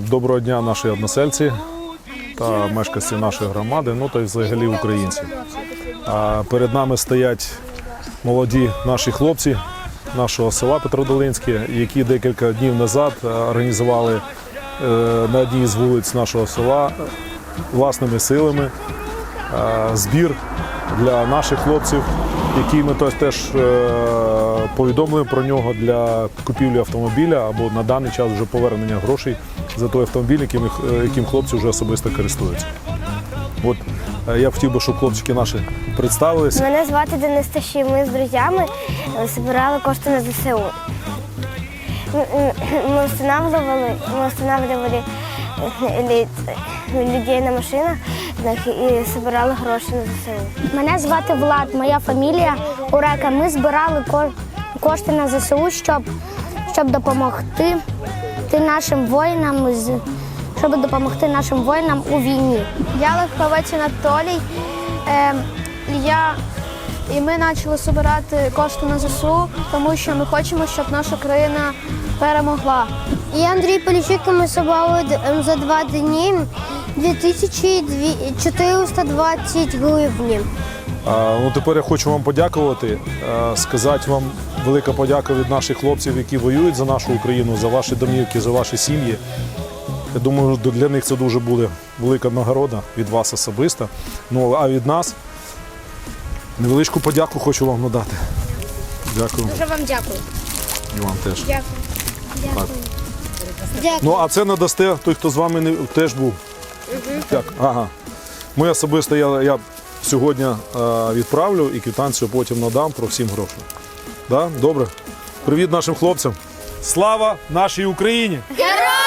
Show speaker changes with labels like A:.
A: Доброго дня, наші односельці та мешканці нашої громади, ну та й взагалі українці. Перед нами стоять молоді наші хлопці нашого села Петродолинське, які декілька днів назад е, організували е, на одній з вулиць нашого села власними силами е, збір для наших хлопців, які ми теж е, повідомили про нього для купівлі автомобіля або на даний час вже повернення грошей за той автомобіль, яким, е, яким хлопці вже особисто користуються. От е, я б хотів би, щоб хлопчики наші представилися.
B: Мене звати Денис Таші. Ми з друзями збирали кошти на ЗСУ. Ми, встановлювали, ми встановлювали людей на машинах так, і збирали гроші на ЗСУ.
C: Мене звати Влад, моя фамілія Урека. Ми збирали ко- кошти на ЗСУ, щоб, щоб допомогти нашим воїнам, щоб допомогти нашим воїнам у війні.
D: Я Легковець Анатолій. Е, я, і ми почали збирати кошти на ЗСУ, тому що ми хочемо, щоб наша країна перемогла.
C: І Андрій Поліщук ми собрали за два дні 2420 гривень.
A: Ну, тепер я хочу вам подякувати, е, сказати вам велика подяка від наших хлопців, які воюють за нашу Україну, за ваші домівки, за ваші сім'ї. Я думаю, для них це дуже буде велика нагорода від вас особисто. Ну а від нас невеличку подяку хочу вам надати. Дякую.
C: Дуже вам дякую.
A: І вам теж.
C: Дякую. Дякую.
A: Ну, а це надасте той, хто з вами не, теж був. Так, ага. Ми особисто я, я сьогодні е, відправлю і квитанцію потім надам про всім грошей. Да? Добре? Привіт нашим хлопцям. Слава нашій Україні!
C: Героям